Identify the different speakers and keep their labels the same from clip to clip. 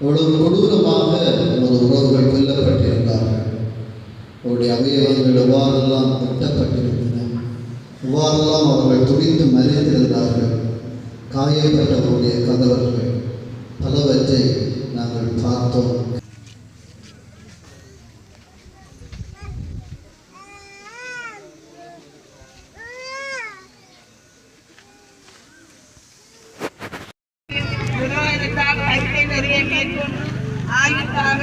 Speaker 1: எவ்வளவு கொடூரமாக நமது உறவுகள் கொல்லப்பட்டிருந்தார்கள் அவருடைய அவயவங்கள் எவ்வாறெல்லாம் வெட்டப்பட்டிருந்தன எவ்வாறெல்லாம் அவர்கள் துடித்து மறைந்திருந்தார்கள் காயப்பட்டவருடைய கதவர்கள் பலவற்றை நாங்கள் பார்த்தோம்.
Speaker 2: மேற்கொண்டு ஆய்வுக்காக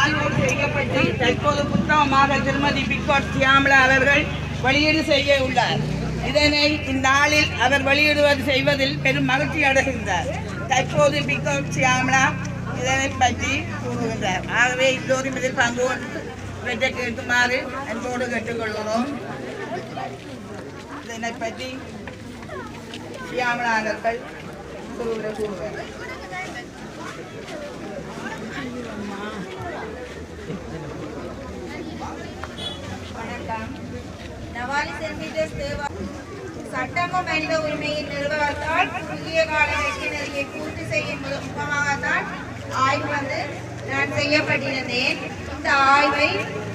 Speaker 2: ஆய்வோடு செய்யப்பட்டு தற்போது புத்தகமாக திருமதி பிக்கோட் சியாமலா அவர்கள் வெளியீடு செய்ய உள்ளார். இதனை இந்நாளில் அவர் வெளியிடுவது செய்வதில் பெரும் மகிழ்ச்சி அடைகின்றார். தற்போது பிக்கோட் சியாமலா இதனை பற்றி கூறுகின்றார். ஆகவே எல்லோரும் இதில் பங்கு கொண்டு வெற்றி கேட்டுமாறு அன்போடு கேட்டுக்கொள்கிறோம். இதனை பற்றி சியாமலா அவர்கள் கூறுகிற கூறுவார்
Speaker 3: நவாலி சென்டிமீட்டர் சட்டமும் மனித உரிமையின் நிறுவனத்தால் குறுகிய கால வெற்றி பூர்த்தி செய்யும் முகமாகத்தான் ஆய்வு வந்து நான் செய்யப்பட்டிருந்தேன். இந்த ஆய்வை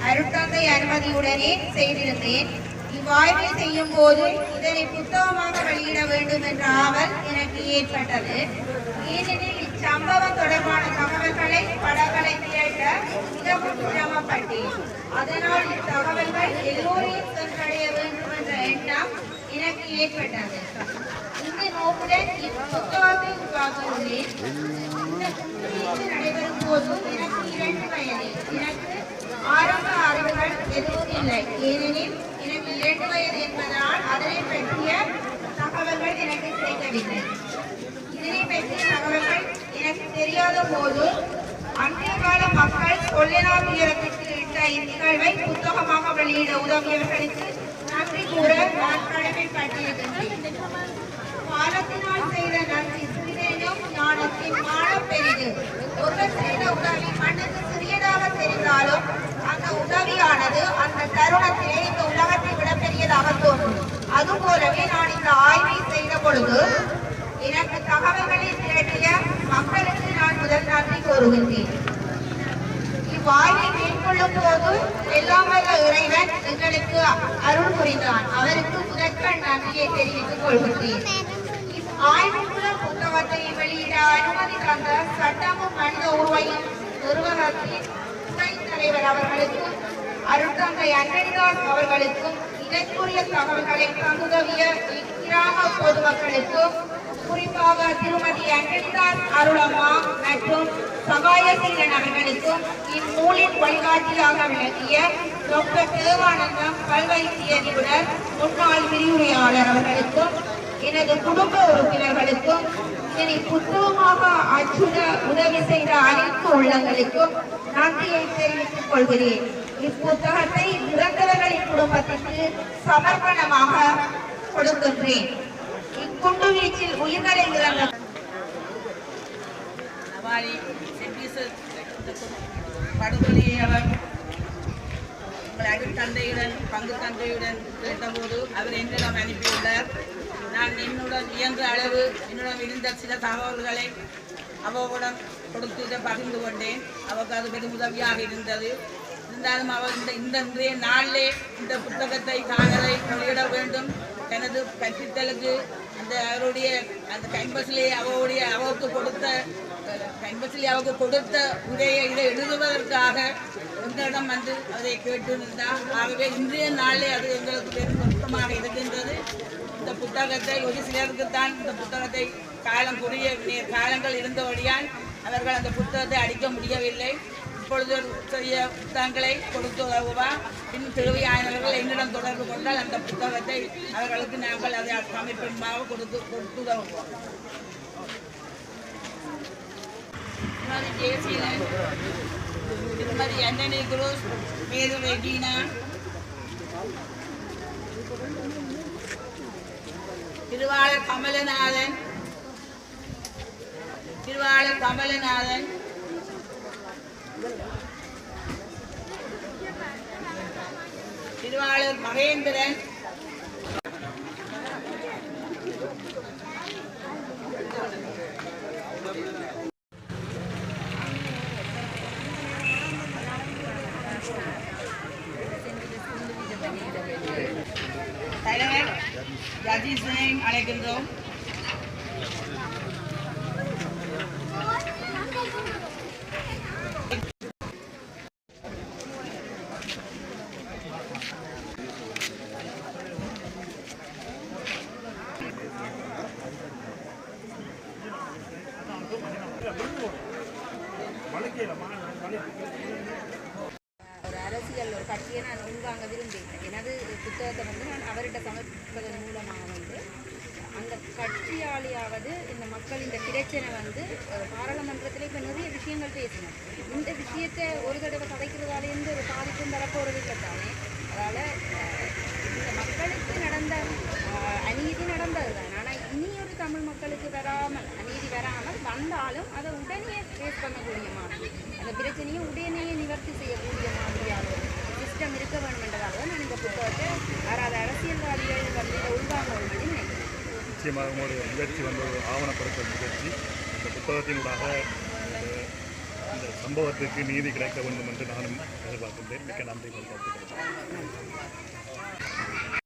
Speaker 3: அருட்தந்தை அனுமதியுடனே செய்திருந்தேன். இவ்வாய்வை செய்யும் போது இதனை புத்தகமாக வெளியிட வேண்டும் என்ற ஆவல் எனக்கு ஏற்பட்டது. ஏனெனில் இச்சம்பவம் தொடர்பான தகவல்களை படங்களை திரட்ட மிகவும் சிரமப்பட்டேன். அதனால் இத்தகவல்கள் எல்லோரையும் சென்றடைய வேண்டும் என்ற எண்ணம் எனக்கு ஏற்பட்டது இந்த நோக்குடன் இப்புத்தகத்தை உருவாக்கியுள்ளேன் நடைபெறும் போது எனக்கு இரண்டு வயது எனக்கு ஆரம்ப அறிவுகள் எதுவும் இல்லை ஏனெனில் எனக்கு இரண்டு வயது என்பதால் அதனை பற்றிய தகவல்கள் எனக்கு கிடைக்கவில்லை இதனை பற்றிய தகவல்கள் எனக்கு தெரியாத போது அன்றைய கால மக்கள் கொள்ளைனா துயரத்திற்கு இட்ட இந்நிகழ்வை புத்தகமாக வெளியிட உதவியவர்களுக்கு நன்றி நான் கடமைப்பட்டிருக்கின்றேன் காலத்தினால் செய்த நன்றி சிறிதேனும் ஞானத்தின் மானம் பெரிது. ஒருவர் செய்த உதவி மண்ணுக்கு சிறியதாக தெரிந்தாலும் அந்த உதவியானது அந்த தருணத்திலே இந்த உலகத்தை விட பெரியதாக தோன்றும். அதுபோலவே நான் இந்த ஆய்வை செய்த பொழுது எனக்கு தகவல்களை திரட்டிய மக்களுக்கு நான் முதல் நன்றி கூறுகின்றேன். இவ்வாய்வை மேற்கொள்ளும் போது எல்லாம் இறைவன் எங்களுக்கு அருள் புரிந்தான் அவருக்கு முதற்கண் நன்றியை தெரிவித்துக் கொள்கின்றேன் ஆய்வுக்குள்ள புத்தகத்தை வெளியிட அனுமதி தந்த சட்டமும் மனித உருவையும் நிறுவனத்தின் துணைத் தலைவர் அவர்களுக்கும் அருட்தந்தை அன்னடிதாஸ் அவர்களுக்கும் இதற்குரிய தகவல்களை தந்துதவிய இக்கிராம பொதுமக்களுக்கும் குறிப்பாக திருமதி அன்னடிதாஸ் அருளம்மா சகாயசீலன் அவர்களுக்கும் இந்நூலின் வழிகாட்டியாக விளங்கிய டாக்டர் தேவானந்தம் பல்வைத்திய நிபுணர் முன்னாள் விரிவுரையாளர் அவர்களுக்கும் எனது குடும்ப உறுப்பினர்களுக்கும் இதனை புத்தகமாக அச்சுட உதவி செய்த அனைத்து உள்ளங்களுக்கும் நன்றியை தெரிவித்துக் கொள்கிறேன். இப்புத்தகத்தை இறந்தவர்களின் குடும்பத்திற்கு சமர்ப்பணமாக கொடுக்கின்றேன். இக்குண்டு வீச்சில் உயிர்களை இழந்த
Speaker 2: நவாலி செப்பீசு படுகொலையை தந்தையுடன் பங்கு தந்தையுடன் கேட்டபோது அவர் என்னிடம் அனுப்பியுள்ளார். நான் என்னுடன் இயன்ற அளவு என்னிடம் இருந்த சில தகவல்களை அவரிடம் கொடுத்து பகிர்ந்து கொண்டேன். அவருக்கு அது பெரும் உதவியாக இருந்தது. இருந்தாலும் அவர் இந்த இந்த இன்றைய நாளிலே இந்த புத்தகத்தை தாங்களை வெளியிட வேண்டும். தனது கற்பித்தலுக்கு அந்த அவருடைய அந்த கைம்பஸிலே அவருடைய அவருக்கு கொடுத்த கைம்பஸிலே கொடுத்த உரையை இதை எழுதுவதற்காக எங்களிடம் வந்து அதை கேட்டிருந்தார் ஆகவே இன்றைய நாளே அது எங்களுக்கு பெரும் வருத்தமாக இருக்கின்றது. இந்த புத்தகத்தை ஒரு சிலருக்கு தான் இந்த புத்தகத்தை காலம் புரிய காலங்கள் இருந்தபடியால் அவர்கள் அந்த புத்தகத்தை அடிக்க முடியவில்லை. இப்பொழுது சிறிய புத்தகங்களை கொடுத்து உதவுவா. இன்னும் தேவையானவர்கள் என்னிடம் தொடர்பு கொண்டால் அந்த புத்தகத்தை அவர்களுக்கு நாங்கள் அதை அமைப்பின்பாக கொடுத்து கொடுத்து உதவுவோம். திருமதி ஜெயசீலன் திருமதி அண்டனி குரூஸ் மேது ரெஜீனா திருவாளர் கமலநாதன் திருவாளர் கமலநாதன் திருவாளர் மகேந்திரன் hai cân
Speaker 3: giống அரசியல் நான் உள்வாங்க விரும்புகிறேன். எனது புத்தகத்தை வந்து நான் அவர்கிட்ட சமர்ப்பிப்பதன் மூலமாக வந்து அந்த கட்சியாளியாவது இந்த மக்கள் இந்த பிரச்சனை வந்து பாராளுமன்றத்தில் இப்போ நிறைய விஷயங்கள் பேசணும் இந்த விஷயத்தை ஒரு தடவை கதைக்கிறதால எந்த ஒரு பாதிப்பும் வரப்போறது இல்லை தானே. அதனால் இந்த மக்களுக்கு நடந்த அநீதி நடந்தது தான் ஆனால் இனி ஒரு தமிழ் மக்களுக்கு வராமல் அநீதி வராமல் வந்தாலும் அதை உடனே ஃபேஸ் பண்ணக்கூடிய மாதிரி அந்த பிரச்சனையை உடனே நிவர்த்தி செய்யக்கூடிய மாதிரியான ஒரு சிஸ்டம் இருக்க வேண்டும் என்றதால தான் நான் இந்த புத்தகத்தை யாராவது அரசியல்வாதிகள் வந்து இதை உள்வாங்க வேண்டும் நினைக்கிறேன்.
Speaker 4: நிச்சயமாக உங்களுடைய முயற்சி வந்து ஒரு ஆவணப்படுத்தும் முயற்சி. இந்த புத்தகத்தினூடாக இந்த- இந்த சம்பவத்துக்கு நீதி கிடைக்க வேண்டும் என்று நானும் எதிர்பார்க்கின்றேன். மிக்க நன்றி உங்களுக்கு